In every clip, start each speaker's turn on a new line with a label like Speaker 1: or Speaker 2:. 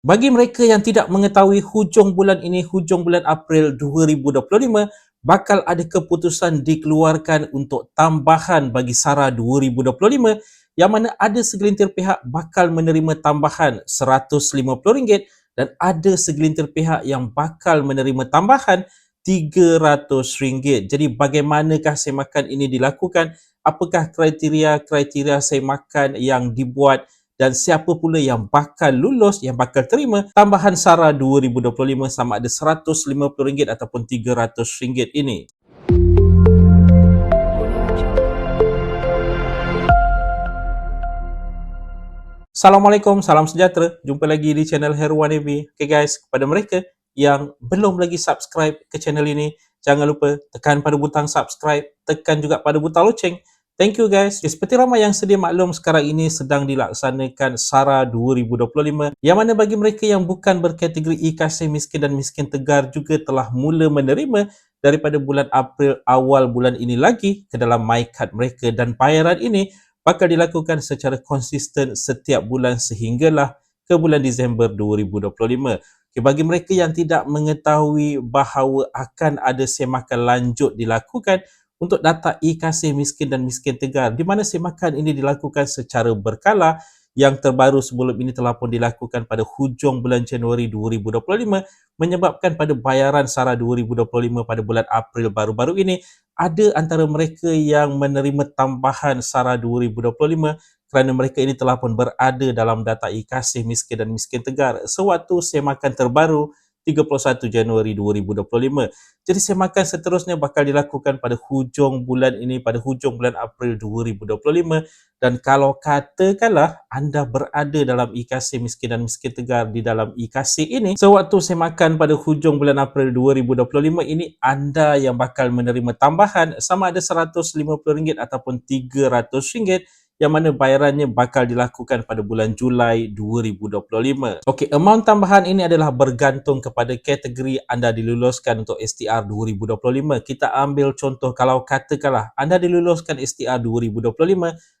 Speaker 1: Bagi mereka yang tidak mengetahui hujung bulan ini, hujung bulan April 2025, bakal ada keputusan dikeluarkan untuk tambahan bagi SARA 2025 yang mana ada segelintir pihak bakal menerima tambahan RM150 dan ada segelintir pihak yang bakal menerima tambahan RM300. Jadi bagaimanakah semakan ini dilakukan? Apakah kriteria-kriteria semakan yang dibuat dan siapa pula yang bakal lulus, yang bakal terima tambahan SARA 2025 sama ada RM150 ataupun RM300 ini. Assalamualaikum, salam sejahtera. Jumpa lagi di channel Herwan AV. Okay guys, kepada mereka yang belum lagi subscribe ke channel ini, jangan lupa tekan pada butang subscribe, tekan juga pada butang loceng Thank you guys. Okay, seperti ramai yang sedia maklum sekarang ini sedang dilaksanakan SARA 2025 yang mana bagi mereka yang bukan berkategori IKC miskin dan miskin tegar juga telah mula menerima daripada bulan April awal bulan ini lagi ke dalam MyCard mereka dan bayaran ini bakal dilakukan secara konsisten setiap bulan sehinggalah ke bulan Disember 2025. Okay, bagi mereka yang tidak mengetahui bahawa akan ada semakan lanjut dilakukan, untuk data e-kasih miskin dan miskin tegar di mana semakan ini dilakukan secara berkala yang terbaru sebelum ini telah pun dilakukan pada hujung bulan Januari 2025 menyebabkan pada bayaran SARA 2025 pada bulan April baru-baru ini ada antara mereka yang menerima tambahan SARA 2025 kerana mereka ini telah pun berada dalam data e-kasih miskin dan miskin tegar. Sewaktu semakan terbaru 31 Januari 2025. Jadi semakan seterusnya bakal dilakukan pada hujung bulan ini, pada hujung bulan April 2025 dan kalau katakanlah anda berada dalam IKC Miskin dan Miskin Tegar di dalam IKC ini, sewaktu semakan pada hujung bulan April 2025 ini anda yang bakal menerima tambahan sama ada RM150 ataupun RM300 yang mana bayarannya bakal dilakukan pada bulan Julai 2025. Okey, amount tambahan ini adalah bergantung kepada kategori anda diluluskan untuk STR 2025. Kita ambil contoh kalau katakanlah anda diluluskan STR 2025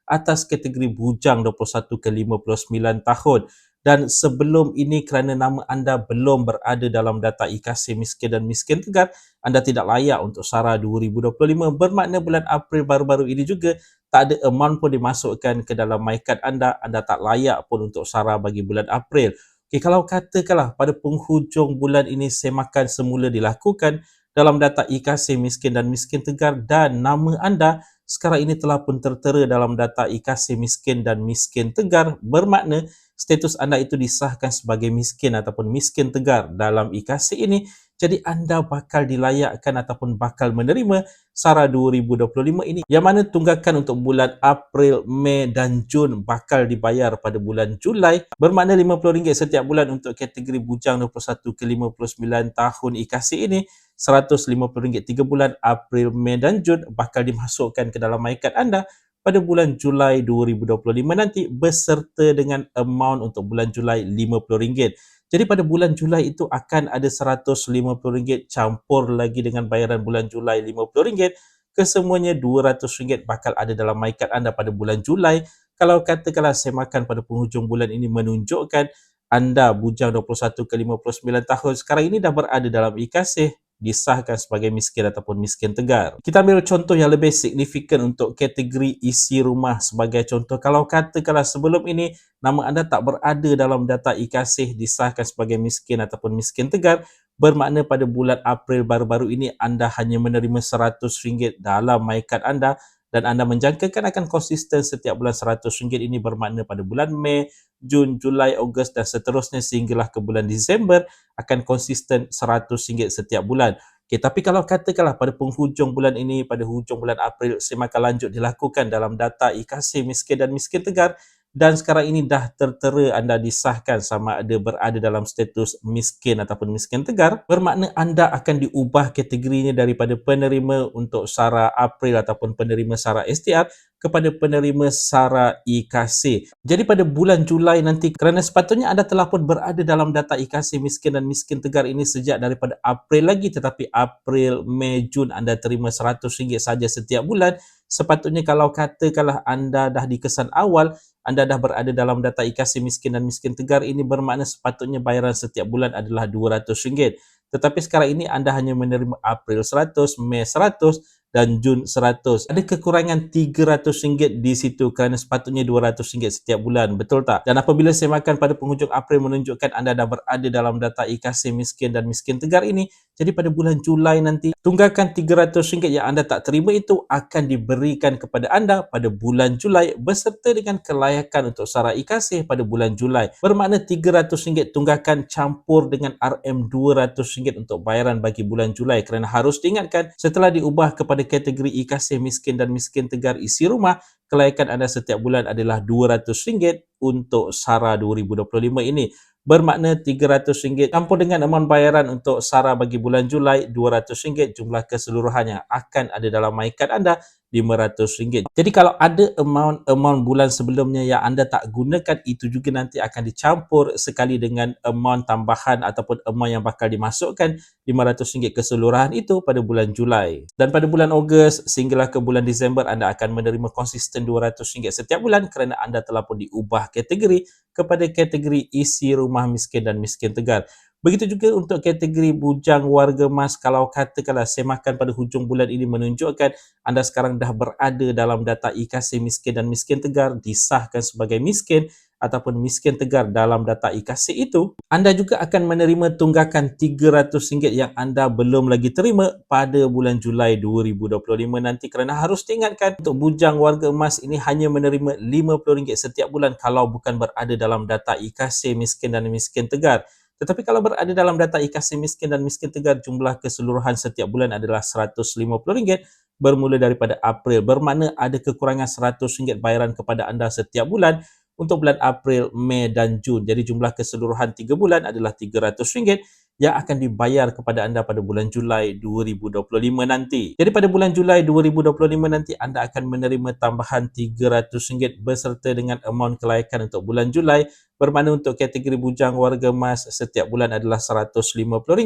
Speaker 1: atas kategori bujang 21 ke 59 tahun dan sebelum ini kerana nama anda belum berada dalam data IKC miskin dan miskin tegar, anda tidak layak untuk SARA 2025 bermakna bulan April baru-baru ini juga tak ada amount pun dimasukkan ke dalam MyCard anda, anda tak layak pun untuk SARA bagi bulan April. Okay, kalau katakanlah pada penghujung bulan ini semakan semula dilakukan dalam data IKC miskin dan miskin tegar dan nama anda sekarang ini telah pun tertera dalam data IKC miskin dan miskin tegar bermakna status anda itu disahkan sebagai miskin ataupun miskin tegar dalam IKC ini, jadi anda bakal dilayakkan ataupun bakal menerima SARA 2025 ini. Yang mana tunggakan untuk bulan April, Mei dan Jun bakal dibayar pada bulan Julai. Bermakna RM50 setiap bulan untuk kategori bujang 21 ke 59 tahun IKC ini. RM150 3 bulan April, Mei dan Jun bakal dimasukkan ke dalam MyCard anda pada bulan Julai 2025 nanti beserta dengan amount untuk bulan Julai RM50. Jadi pada bulan Julai itu akan ada RM150 campur lagi dengan bayaran bulan Julai RM50. Kesemuanya RM200 bakal ada dalam MyCard anda pada bulan Julai. Kalau katakanlah semakan pada penghujung bulan ini menunjukkan anda bujang 21 ke 59 tahun sekarang ini dah berada dalam ikasih disahkan sebagai miskin ataupun miskin tegar. Kita ambil contoh yang lebih signifikan untuk kategori isi rumah sebagai contoh. Kalau katakanlah sebelum ini nama anda tak berada dalam data ikasih disahkan sebagai miskin ataupun miskin tegar, bermakna pada bulan April baru-baru ini anda hanya menerima RM100 dalam MyCard anda dan anda menjangkakan akan konsisten setiap bulan RM100 ini bermakna pada bulan Mei, Jun, Julai, Ogos dan seterusnya sehinggalah ke bulan Disember akan konsisten RM100 setiap bulan. Okay, tapi kalau katakanlah pada penghujung bulan ini, pada hujung bulan April, semakan lanjut dilakukan dalam data IKC miskin dan miskin tegar, dan sekarang ini dah tertera anda disahkan sama ada berada dalam status miskin ataupun miskin tegar bermakna anda akan diubah kategorinya daripada penerima untuk SARA April ataupun penerima SARA STR kepada penerima SARA IKC. Jadi pada bulan Julai nanti kerana sepatutnya anda telah pun berada dalam data IKC miskin dan miskin tegar ini sejak daripada April lagi tetapi April, Mei, Jun anda terima RM100 saja setiap bulan sepatutnya kalau katakanlah anda dah di kesan awal, anda dah berada dalam data IKC miskin dan miskin tegar ini bermakna sepatutnya bayaran setiap bulan adalah RM200. Tetapi sekarang ini anda hanya menerima April 100, Mei 100 dan Jun 100. Ada kekurangan RM300 di situ kerana sepatutnya RM200 setiap bulan. Betul tak? Dan apabila saya makan pada penghujung April menunjukkan anda dah berada dalam data IKC miskin dan miskin tegar ini, jadi pada bulan Julai nanti, tunggakan RM300 yang anda tak terima itu akan diberikan kepada anda pada bulan Julai beserta dengan kelayakan untuk sara IKC pada bulan Julai. Bermakna RM300 tunggakan campur dengan RM200 untuk bayaran bagi bulan Julai kerana harus diingatkan setelah diubah kepada pada kategori IKC miskin dan miskin tegar isi rumah, kelayakan anda setiap bulan adalah RM200 untuk SARA 2025 ini. Bermakna RM300 campur dengan amount bayaran untuk SARA bagi bulan Julai, RM200 jumlah keseluruhannya akan ada dalam MyCard anda RM500. Jadi kalau ada amount-amount bulan sebelumnya yang anda tak gunakan, itu juga nanti akan dicampur sekali dengan amount tambahan ataupun amount yang bakal dimasukkan RM500 keseluruhan itu pada bulan Julai. Dan pada bulan Ogos sehinggalah ke bulan Disember, anda akan menerima konsisten RM200 setiap bulan kerana anda telah pun diubah kategori kepada kategori isi rumah miskin dan miskin tegar. Begitu juga untuk kategori bujang warga emas kalau katakanlah semakan pada hujung bulan ini menunjukkan anda sekarang dah berada dalam data IKC miskin dan miskin tegar disahkan sebagai miskin ataupun miskin tegar dalam data IKC itu, anda juga akan menerima tunggakan RM300 yang anda belum lagi terima pada bulan Julai 2025 nanti kerana harus diingatkan untuk bujang warga emas ini hanya menerima RM50 setiap bulan kalau bukan berada dalam data IKC miskin dan miskin tegar. Tetapi kalau berada dalam data IKC miskin dan miskin tegar, jumlah keseluruhan setiap bulan adalah RM150 bermula daripada April. Bermakna ada kekurangan RM100 bayaran kepada anda setiap bulan untuk bulan April, Mei dan Jun. Jadi jumlah keseluruhan 3 bulan adalah RM300 yang akan dibayar kepada anda pada bulan Julai 2025 nanti. Jadi pada bulan Julai 2025 nanti anda akan menerima tambahan RM300 beserta dengan amount kelayakan untuk bulan Julai bermakna untuk kategori bujang warga emas setiap bulan adalah RM150.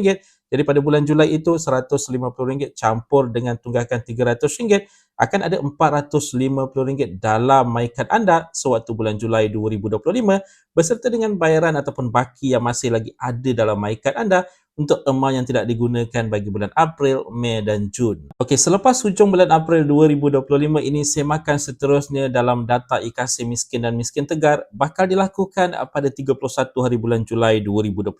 Speaker 1: Jadi pada bulan Julai itu RM150 campur dengan tunggakan RM300 akan ada RM450 dalam MyCard anda sewaktu bulan Julai 2025 beserta dengan bayaran ataupun baki yang masih lagi ada dalam MyCard anda untuk amount yang tidak digunakan bagi bulan April, Mei dan Jun. Okey, selepas hujung bulan April 2025 ini semakan seterusnya dalam data IKC miskin dan miskin tegar bakal dilakukan pada 31 hari bulan Julai 2025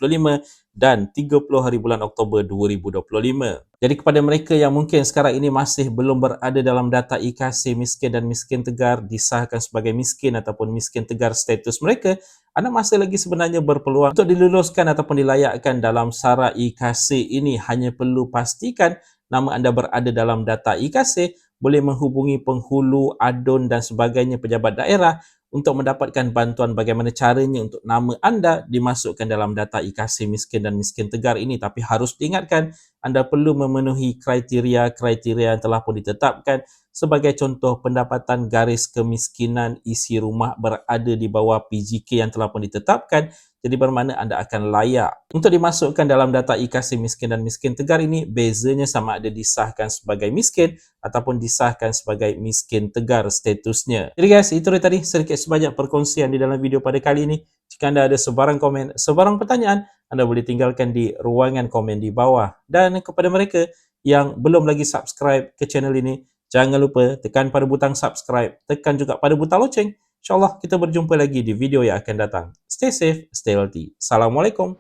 Speaker 1: dan 30 hari bulan Oktober 2025. Jadi kepada mereka yang mungkin sekarang ini masih belum berada dalam data IKC miskin dan miskin tegar disahkan sebagai miskin ataupun miskin tegar status mereka, anda masih lagi sebenarnya berpeluang untuk diluluskan ataupun dilayakkan dalam SARA IKC ini. Hanya perlu pastikan nama anda berada dalam data IKC boleh menghubungi penghulu, adun dan sebagainya pejabat daerah untuk mendapatkan bantuan bagaimana caranya untuk nama anda dimasukkan dalam data IKC miskin dan miskin tegar ini. Tapi harus diingatkan anda perlu memenuhi kriteria-kriteria yang telah pun ditetapkan sebagai contoh pendapatan garis kemiskinan isi rumah berada di bawah PGK yang telah pun ditetapkan jadi bermakna anda akan layak untuk dimasukkan dalam data IKC miskin dan miskin tegar ini bezanya sama ada disahkan sebagai miskin ataupun disahkan sebagai miskin tegar statusnya. Jadi guys itu tadi. Sedikit sebanyak perkongsian di dalam video pada kali ini. Jika anda ada sebarang komen, sebarang pertanyaan anda boleh tinggalkan di ruangan komen di bawah. Dan kepada mereka yang belum lagi subscribe ke channel ini Jangan lupa tekan pada butang subscribe, tekan juga pada butang loceng. InsyaAllah kita berjumpa lagi di video yang akan datang. Stay safe, stay healthy. Assalamualaikum.